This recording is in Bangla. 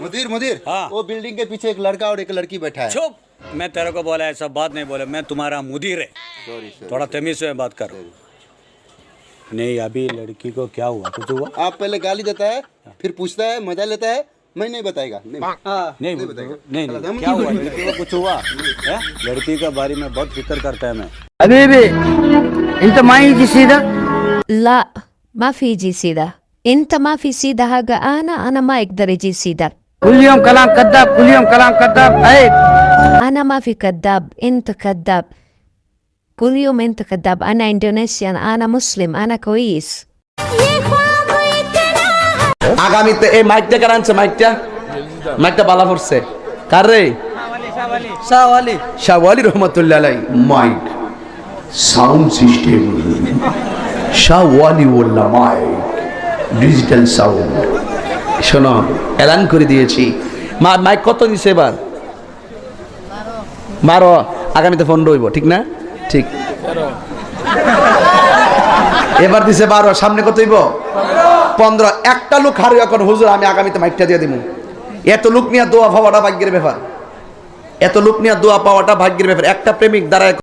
मुदीर मुदीर हाँ। वो बिल्डिंग के पीछे एक लड़का और एक लड़की बैठा है। चुप। मैं तेरे को बोला ऐसा बात नहीं बोला। मैं तुम्हारा मुदीर है। थोड़ा तमीज से बात करो। नहीं अभी लड़की को क्या हुआ? कुछ हुआ? आप पहले गाली देता है फिर पूछता है मज़ा लेता है मैं नहीं बताएगा। नहीं हाँ। हाँ, नहीं, बताएगा। नहीं नहीं, क्या हुआ? लड़की को कुछ हुआ? लड़की के बारे में बहुत फ़िक्र करता है मैं। अभी भी इन तो माई जी सीधा। ला माफ़ी जी सीधा। इंत माफ़ी सीधा आना आना माइक दरेजी सीधा। ما يقدر يجي سيدة كل يوم كلام كذاب كل يوم كلام كذاب عيب انا ما في كذاب انت كذاب كل يوم انت كذاب انا اندونيسيان انا مسلم انا كويس আগামীতে এই মাইকটা কার আনছে মাইকটা মাইকটা বালা পড়ছে কার রে শাহওয়ালি রহমতুল্লাহ আলাই mic sound system শাহওয়ালি ওল্লা mic digital sound শোনো, এলান করে দিয়েছি। মা, মাইক কত দিছে এবার? বারো আগামীতে ফোন রইব, ঠিক না? ঠিক। এবার দিছে বারো, সামনে কত হইব? পনেরো। একটা লোক হারু এখন, হুজুর, আমি আগামীতে মাইকটা দিয়ে দিব এত লোক নিয়ে দোয়া পাওয়াটা ভাগ্যের ব্যাপার। এত লোক নিয়ে দোয়া পাওয়াটা ভাগ্যের ব্যাপার। একটা প্রেমিক দ্বারা